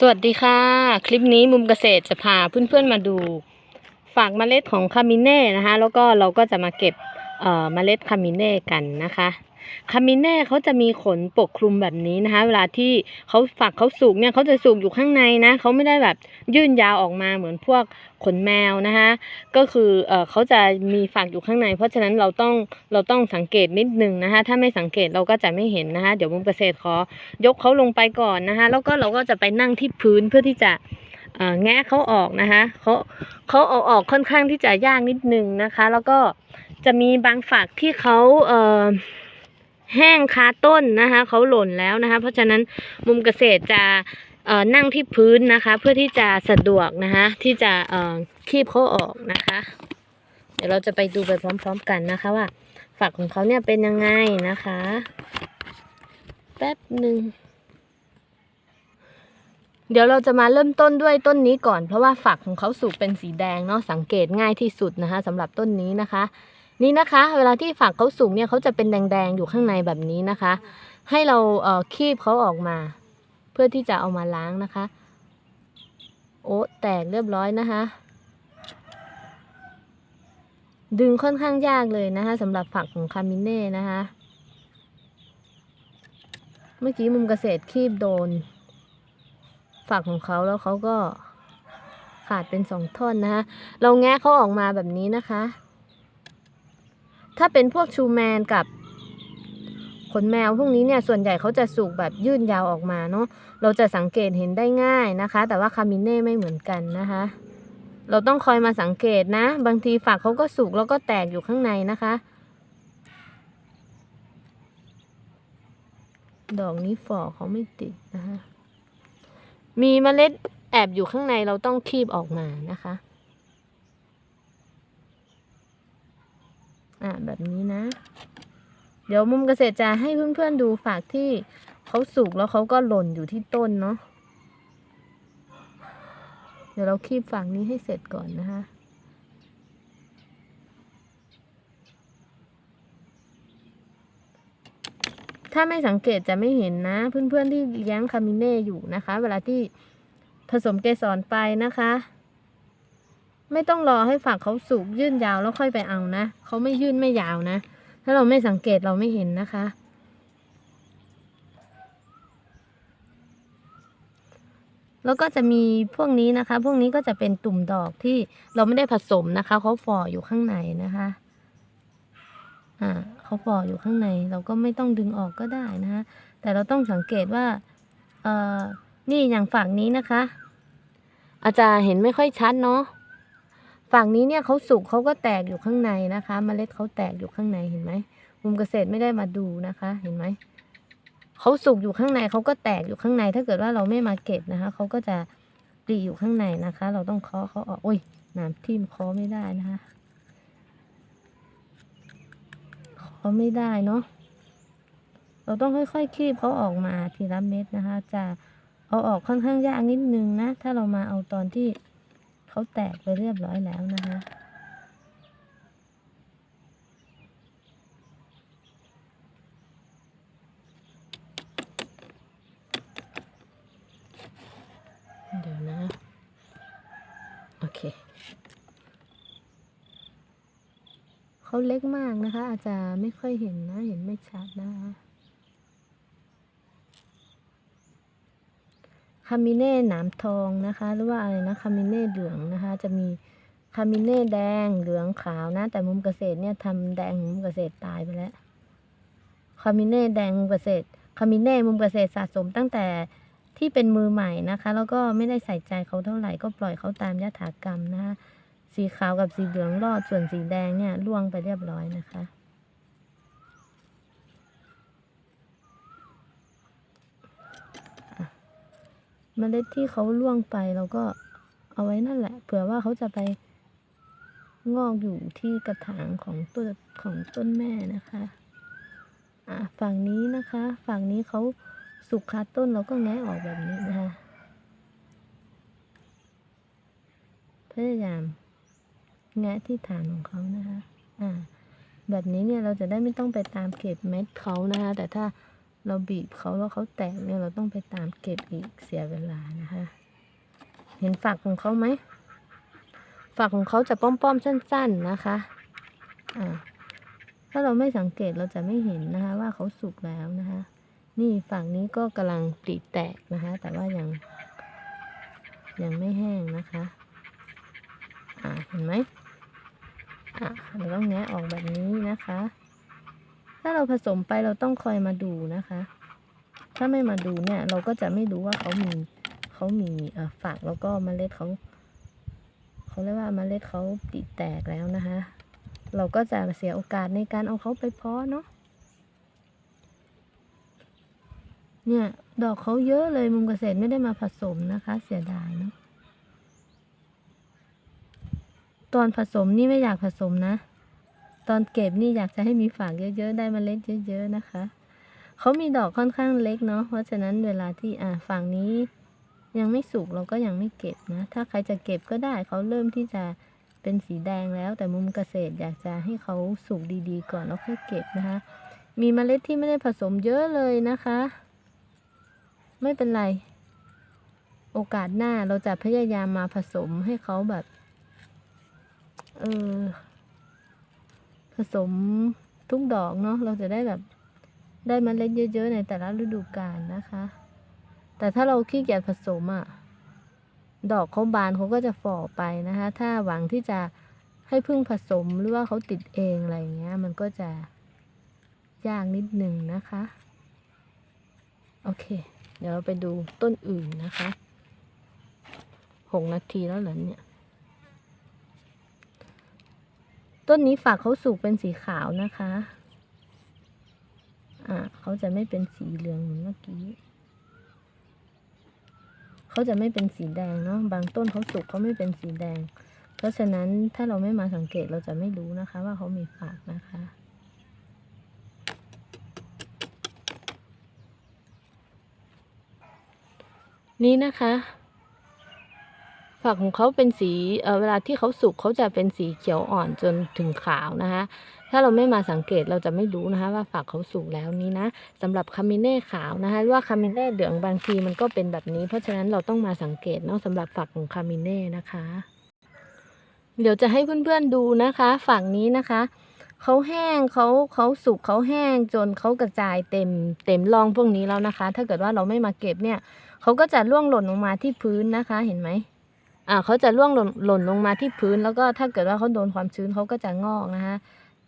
สวัสดีค่ะ คลิปนี้มุมเกษตรจะพาเพื่อนๆมาดู ฝากเมล็ดของคามิเน่นะคะ แล้วก็เราก็จะมาเก็บเเมล็ดคามิเน่กันนะคะ คามิเน่เขาจะมีขนปกคลุมแบบนี้นะคะ เวลาที่เขาฝักเขาสุกเนี่ยเขาจะสุกอยู่ข้างในนะเขาไม่ได้แบบยื่นยาวออกมาเหมือนพวกขนแมวนะคะก็คือเออเขาจะมีฝักอยู่ข้างใน เพราะฉะนั้นเราต้องเราต้องสังเกตนิดนึงนะคะ ถ้าไม่สังเกตเราก็จะไม่เห็นนะคะเดี๋ยวมุมเกษตรขอยกเขาลงไปก่อนนะคะ แล้วก็เราก็จะไปนั่งที่พื้นเพื่อที่จะเออแงะเขาออกนะคะเขาเขาเอาออกค่อนข้างที่จะยากนิดนึงนะคะ แล้วก็จะมีบางฝักที่เขาเอ่อ แห้งคาต้นนะคะเขาหล่นแล้วนะคะ เพราะฉะนั้นมุมเกษตรจะนั่งที่พื้นนะคะ เพื่อที่จะสะดวกนะคะที่จะคีบเขาออกนะคะ เดี๋ยวเราจะไปดูไปพร้อม ๆ กันนะคะว่าฝักของเขาเนี่ยเป็นยังไงนะคะ แป๊บหนึ่งเดี๋ยวเราจะมาเริ่มต้นด้วยต้นนี้ก่อน เพราะว่าฝักของเขาสุกเป็นสีแดงเนาะสังเกตง่ายที่สุดนะคะสำหรับต้นนี้นะคะ นี่นะคะ เวลาที่ฝักเขาสุกเนี่ยเขาจะเป็นแดงๆอยู่ข้างในแบบนี้นะคะ ให้เราเอ่อคีบเขาออกมา เพื่อที่จะเอามาล้างนะคะ โอ้แตกเรียบร้อยนะคะ ดึงค่อนข้างยากเลยนะคะสำหรับฝักของคามิเน่นะคะ เมื่อกี้มุมเกษตรคีบโดน ฝักของเขาแล้วเขาก็ขาดเป็นสองท่อนนะคะ เราแงะเขาออกมาแบบนี้นะคะ ถ้าเป็นพวกชูแมนกับขนแมวพวกนี้เนี่ยส่วนใหญ่เขาจะสุกแบบยื่นยาวออกมาเนาะเราจะสังเกตเห็นได้ง่ายนะคะ แต่ว่าคามิเน่ไม่เหมือนกันนะคะ เราต้องคอยมาสังเกตนะ บางทีฝักเขาก็สุกแล้วก็แตกอยู่ข้างในนะคะ ดอกนี้ฝ่อเขาไม่ติดนะคะ มีเมล็ดแอบอยู่ข้างในเราต้องคีบออกมานะคะ อะแบบนี้นะ เดี๋ยวมุมเกษตรจะให้เพื่อนๆดูฝากที่เขาสุกแล้วเขาก็หล่นอยู่ที่ต้นเนาะเดี๋ยวเราคีบฝั่งนี้ให้เสร็จก่อนนะคะถ้าไม่สังเกตจะไม่เห็นนะ เพื่อนๆที่เลี้ยงคามิเน่อยู่นะคะ เวลาที่ผสมเกสรไปนะคะ ไม่ต้องรอให้ฝักเขาสุกยื่นยาวแล้วค่อยไปเอานะเขาไม่ยื่นไม่ยาวนะ ถ้าเราไม่สังเกตเราไม่เห็นนะคะ แล้วก็จะมีพวกนี้นะคะ พวกนี้ก็จะเป็นตุ่มดอกที่เราไม่ได้ผสมนะคะเขาฝ่ออยู่ข้างในนะคะอ่าเขาฝ่ออยู่ข้างใน เราก็ไม่ต้องดึงออกก็ได้นะคะแต่เราต้องสังเกตว่าเอ่อนี่อย่างฝั่งนี้นะคะ อาจจะเห็นไม่ค่อยชัดเนาะ ฝั่งนี้เนี่ยเขาสุกเขาก็แตกอยู่ข้างในนะคะเมล็ดเขาแตกอยู่ข้างในเห็นไหมมุมเกษตรไม่ได้มาดูนะคะ เห็นไหมเขาสุกอยู่ข้างในเขาก็แตกอยู่ข้างใน ถ้าเกิดว่าเราไม่มาเก็บนะคะเขาก็จะปลีอยู่ข้างในนะคะ เราต้องเคาะเขาออกอุ้ยน้ำทิ่มเคาะไม่ได้นะคะเคาะไม่ได้เนาะเราต้องค่อยๆคีบเขาออกมาทีละเม็ดนะคะ จะเอาออกค่อนข้างยากนิดนึงนะ ถ้าเรามาเอาตอนที่ เขาแตกไปเรียบร้อยแล้วนะคะเดี๋ยวนะ โอเค เขาเล็กมากนะคะ อาจจะไม่ค่อยเห็นนะ เห็นไม่ชัดนะคะ คามิเน่หนามทองนะคะ หรือว่าอะไรนะคามิเน่เหลืองนะคะ จะมีคามิเน่แดงเหลืองขาวนะ แต่มุมเกษตรเนี่ยทำแดงมุมเกษตรตายไปแล้วคามิเน่แดงมุมเกษตรคามิเน่มุมเกษตรสะสมตั้งแต่ที่เป็นมือใหม่นะคะ แล้วก็ไม่ได้ใส่ใจเขาเท่าไหร่ก็ปล่อยเขาตามยถากรรมนะคะสีขาวกับสีเหลืองรอดส่วนสีแดงเนี่ยล่วงไปเรียบร้อยนะคะ เมล็ดที่เขาล่วงไปเราก็เอาไว้นั่นแหละ เผื่อว่าเขาจะไปงอกอยู่ที่กระถางของต้นของต้นแม่นะคะ อะฝั่งนี้นะคะ ฝั่งนี้เขาสุกคาต้นเราก็แงะออกแบบนี้นะคะพยายามแงะที่ฐานของเขานะคะ อ่า แบบนี้เนี่ยเราจะได้ไม่ต้องไปตามเก็บเม็ดเขานะคะ แต่ถ้า เราบีบเขาแล้วเขาแตกเนี่ยเราต้องไปตามเก็บอีกเสียเวลานะคะ เห็นฝักของเขาไหมฝักของเขาจะป้อมๆสั้น ๆนะคะอ่าถ้าเราไม่สังเกตเราจะไม่เห็นนะคะ ว่าเขาสุกแล้วนะคะ นี่ฝั่งนี้ก็กำลังปลีแตกนะคะ แต่ว่ายังยังไม่แห้งนะคะ อ่าเห็นไหมอะเราต้องแงะออกแบบนี้นะคะาเราผสมไปเราต้องคอยมาดูนะคะ ถ้าไม่มาดูเนี่ย เราก็จะไม่รู้ว่าเขามีเขามีเอ่อฝักแล้วก็เมล็ดเขาเขาเรียกว่าเมล็ดเขาปลีแตกแล้วนะคะ เราก็จะเสียโอกาสในการเอาเขาไปเพาะเนาะเนี่ย ดอกเขาเยอะเลยมุมเกษตรไม่ได้มาผสมนะคะ เสียดายเนาะตอนผสมนี่ไม่อยากผสมนะ ตอนเก็บนี่อยากจะให้มีฝากเยอะๆ ได้เมล็ดเยอะ ๆ นะคะ เขามีดอกค่อนข้างเล็กเนาะ เพราะฉะนั้นเวลาที่อ่าฝั่งนี้ยังไม่สุกเราก็ยังไม่เก็บนะ ถ้าใครจะเก็บก็ได้เขาเริ่มที่จะเป็นสีแดงแล้ว แต่มุมเกษตรอยากจะให้เขาสุกดีๆ ก่อนแล้วค่อยเก็บนะคะ มีเมล็ดที่ไม่ได้ผสมเยอะเลยนะคะ ไม่เป็นไร โอกาสหน้าเราจะพยายามมาผสมให้เขาแบบ เออ ผสมทุกดอกเนาะเราจะได้แบบได้มเมล็ดเยอะ ๆ ในแต่ละฤดูกาลนะคะ แต่ถ้าเราขี้เกียจผสมอะ่ะดอกเขาบานเขาก็จะฝ่อไปนะคะ ถ้าหวังที่จะให้พึ่งผสมหรือว่าเขาติดเองอะไรเงี้ย มันก็จะยากนิดหนึ่งนะคะ โอเค เดี๋ยวเราไปดูต้นอื่นนะคะหกนาทีแล้วเหรอเนี่ย ต้นนี้ฝักเขาสุกเป็นสีขาวนะคะ อ่าเขาจะไม่เป็นสีเหลืองเหมือนเมื่อกี้เขาจะไม่เป็นสีแดงเนาะบางต้นเขาสุกเขาไม่เป็นสีแดง เพราะฉะนั้นถ้าเราไม่มาสังเกตเราจะไม่รู้นะคะ ว่าเขามีฝากนะคะ นี่นะคะ ฝักของเขาเป็นสีเเวลาที่เขาสุกเขาจะเป็นสีเขียวอ่อนจนถึงขาวนะคะ ถ้าเราไม่มาสังเกตเราจะไม่รู้นะคะ ว่าฝักเขาสุกแล้วนี้นะสำหรับคามิเน่ขาวนะคะหรือว่าคามิเน่เหลืองบางทีมันก็เป็นแบบนี้ เพราะฉะนั้นเราต้องมาสังเกตเนาะสำหรับฝักของคามิเน่นะคะ เดี๋ยวจะให้เพื่อนๆดูนะคะ ฝั่งนี้นะคะเขาแห้งเขาเขาสุกเขาแห้งจนเขากระจายเต็มเต็มรองพวกนี้แล้วนะคะ ถ้าเกิดว่าเราไม่มาเก็บเนี่ยเขาก็จะร่วงหล่นลงมาที่พื้นนะคะเห็นไหม อ่าเขาจะร่วงหล่นหล่นลงมาที่พื้น แล้วก็ถ้าเกิดว่าเขาโดนความชื้นเขาก็จะงอกนะคะ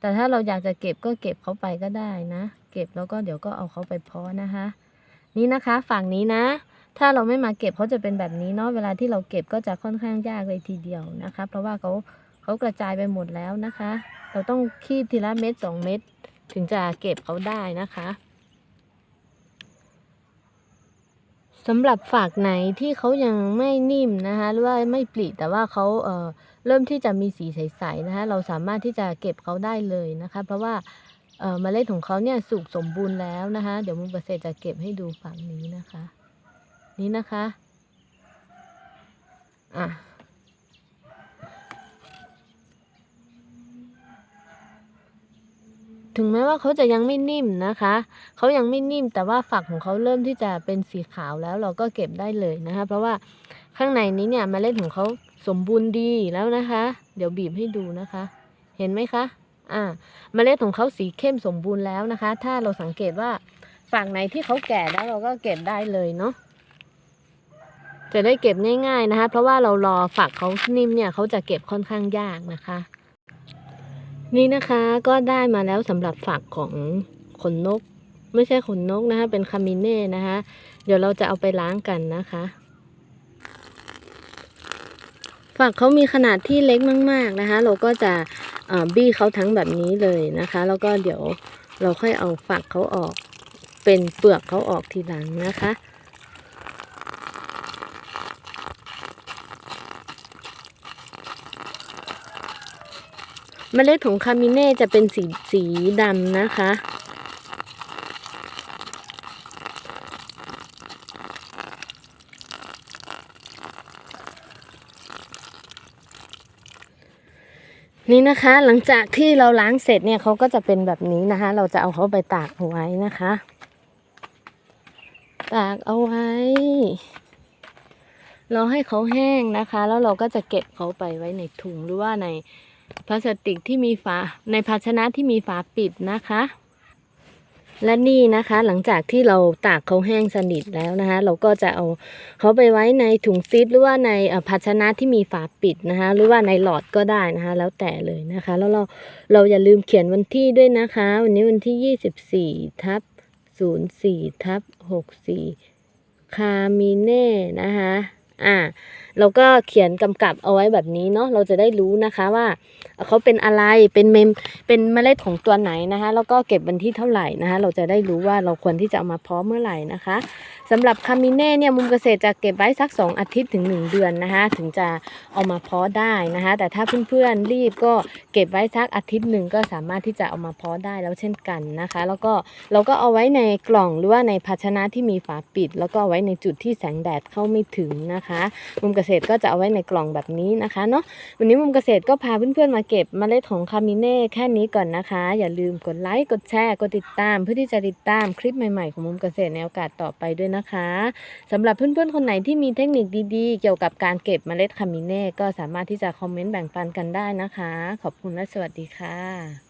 แต่ถ้าเราอยากจะเก็บก็เก็บเขาไปก็ได้นะ เก็บแล้วก็เดี๋ยวก็เอาเขาไปเพาะนะคะ นี่นะคะฝั่งนี้นะ ถ้าเราไม่มาเก็บเขาจะเป็นแบบนี้เนาะเวลาที่เราเก็บก็จะค่อนข้างยากเลยทีเดียวนะคะ เพราะว่าเขาเขากระจายไปหมดแล้วนะคะ เราต้องคีบทีละเม็ดสองเม็ดถึงจะเก็บเขาได้นะคะ สำหรับฝากไหนที่เขายังไม่นิ่มนะคะหรือว่าไม่ปลีแต่ว่าเขาเอ่อเริ่มที่จะมีสีใสๆนะคะเราสามารถที่จะเก็บเขาได้เลยนะคะ เพราะว่าเอ่อเมล็ดของเขาเนี่ยสุกสมบูรณ์แล้วนะคะ เดี๋ยวมุมเกษตรจะเก็บให้ดูฝั่งนี้นะคะ นี่นะคะอะ ถึงแม้ว่าเขาจะยังไม่นิ่มนะคะ เขายังไม่นิ่มแต่ว่าฝักของเขาเริ่มที่จะเป็นสีขาวแล้วเราก็เก็บได้เลยนะคะ เพราะว่าข้างในนี้เนี่ยเมล็ดของเขาสมบูรณ์ดีแล้วนะคะ เดี๋ยวบีบให้ดูนะคะ เห็นไหมคะ อ่าเมล็ดของเขาสีเข้มสมบูรณ์แล้วนะคะ ถ้าเราสังเกตว่าฝั่งไหนที่เขาแก่แล้วเราก็เก็บได้เลยเนาะ จะได้เก็บง่ายๆนะคะ เพราะว่าเรารอฝักเขานิ่มเนี่ยเขาจะเก็บค่อนข้างยากนะคะ นี่นะคะก็ได้มาแล้วสำหรับฝักของขนนก ไม่ใช่ขนนกนะคะ เป็นคามิเน่นะคะ เดี๋ยวเราจะเอาไปล้างกันนะคะ ฝักเขามีขนาดที่เล็กมาก ๆนะคะ เราก็จะบี้เขาทั้งแบบนี้เลยนะคะ แล้วก็เดี๋ยวเราค่อยเอาฝักเขาออก เป็นเปลือกเขาออกทีหลังนะคะ เมล็ดของคามิเน่จะเป็นสีสีดำนะคะ นี่นะคะ หลังจากที่เราล้างเสร็จเนี่ยเขาก็จะเป็นแบบนี้นะคะ เราจะเอาเขาไปตากเอาไว้นะคะ ตากเอาไว้ เราให้เขาแห้งนะคะ แล้วเราก็จะเก็บเขาไปไว้ในถุงหรือว่าใน พลาสติกที่มีฝาในภาชนะที่มีฝาปิดนะคะ และนี่นะคะหลังจากที่เราตากเขาแห้งสนิทแล้วนะคะ เราก็จะเอาเขาไปไว้ในถุงซิปหรือว่าในภาชนะที่มีฝาปิดนะคะ หรือว่าในหลอดก็ได้นะคะ แล้วแต่เลยนะคะ แล้วเราเราอย่าลืมเขียนวันที่ด้วยนะคะ วันนี้วันที่ 24ทับ04ทับ64คามิเน่นะคะ อ่าเราก็เขียนกำกับเอาไว้แบบนี้เนาะเราจะได้รู้นะคะว่าเขาเป็นอะไรเป็นเมมเป็นเมล็ดของตัวไหนนะคะแล้วก็เก็บวันที่เท่าไหร่นะคะเราจะได้รู้ว่าเราควรที่จะเอามาเพาะเมื่อไหร่นะคะสำหรับคามิเน่เนี่ยมุมเกษตรจะเก็บไว้สัก 2 อาทิตย์ถึง 1 เดือนนะคะถึงจะเอามาเพาะได้นะคะแต่ถ้าเพื่อนๆรีบก็เก็บไว้สักอาทิตย์หนึ่งก็สามารถที่จะเอามาเพาะได้แล้วเช่นกันนะคะ แล้วก็เราก็เอาไว้ในกล่องหรือว่าในภาชนะที่มีฝาปิด แล้วก็เอาไว้ในจุดที่แสงแดดเข้าไม่ถึงนะคะมุมเกษตรก็จะเอาไว้ในกล่องแบบนี้นะคะเนาะวันนี้มุมเกษตรก็พาเพื่อนๆมาเก็บเมล็ดของคามิเน่แค่นี้ก่อนนะคะ อย่าลืมกดไลค์กดแชร์กดติดตาม เพื่อที่จะติดตามคลิปใหม่ๆของมุมเกษตรในโอกาสต่อไปด้วยนะคะสำหรับเพื่อนๆคนไหนที่มีเทคนิคดีๆ เกี่ยวกับการเก็บเมล็ดคามิเน่ก็สามารถที่จะคอมเมนต์แบ่งปันกันได้นะคะ ขอบคุณและสวัสดีค่ะ